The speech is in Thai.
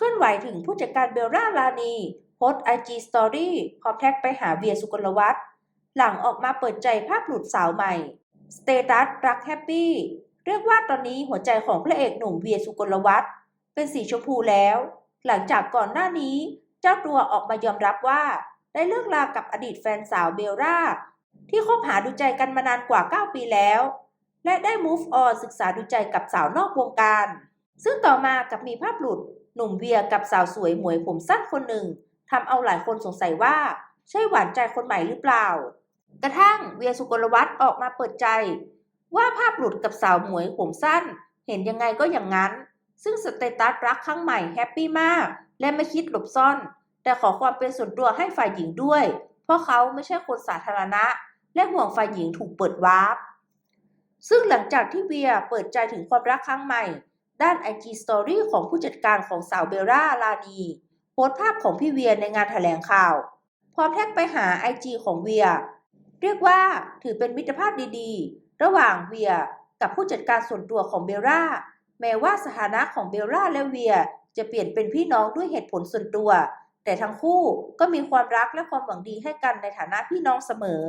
เคลื่อนไหวถึงผู้จัดการเบลล่าลานีโพสไอจีสตอรี่พร้อมแท็กไปหาเวียสุกลวัฒน์หลังออกมาเปิดใจภาพหลุดสาวใหม่สเตตัสรักแฮปปี้เรียกว่าตอนนี้หัวใจของพระเอกหนุ่มเวียสุกลวัฒน์เป็นสีชมพูแล้ว หลังจากก่อนหน้านี้ เจ้าตัวออกมายอมรับว่า ได้เลิกลากับอดีตแฟนสาวเบลล่าที่คบหาดูใจกันมานานกว่า 9 ปีแล้ว และได้ move on ศึกษาดูใจกับสาวนอกวงการ ซึ่งต่อมากับมีภาพหลุด หนุ่มเวียกับสาวสวยหมวยผมสั้นคนหนึ่งทำเอาหลายคนสงสัยว่า ใช่หวานใจคนใหม่หรือเปล่า กระทั่งเวียสุกลวัฒน์ออกมาเปิดใจ ว่าภาพหลุดกับสาวหมวยผมสั้น เห็นยังไงก็อย่างนั้น ซึ่งสเตตัสรักครั้งใหม่แฮปปี้มาก และไม่คิดหลบซ่อน แต่ขอความเป็นส่วนตัวให้ฝ่ายหญิงด้วย เพราะเขาไม่ใช่คนสาธารณะ และห่วงฝ่ายหญิงถูกเปิดวาร์ปซึ่งหลังจากที่เวียเปิดใจถึงความรักครั้งใหม่ ด้าน IG Story ของผู้จัดการของสาวเบลล่าลานีโพสภาพของพี่เวียในงานแถลงข่าว พร้อมแท็กไปหา IG ของเวีย เรียกว่าถือเป็นมิตรภาพดีๆ ระหว่างเวียกับผู้จัดการส่วนตัวของเบลล่า แม้ว่าสถานะของเบลล่าและเวียจะเปลี่ยนเป็นพี่น้องด้วยเหตุผลส่วนตัว แต่ทั้งคู่ก็มีความรักและความหวังดีให้กันในฐานะพี่น้องเสมอ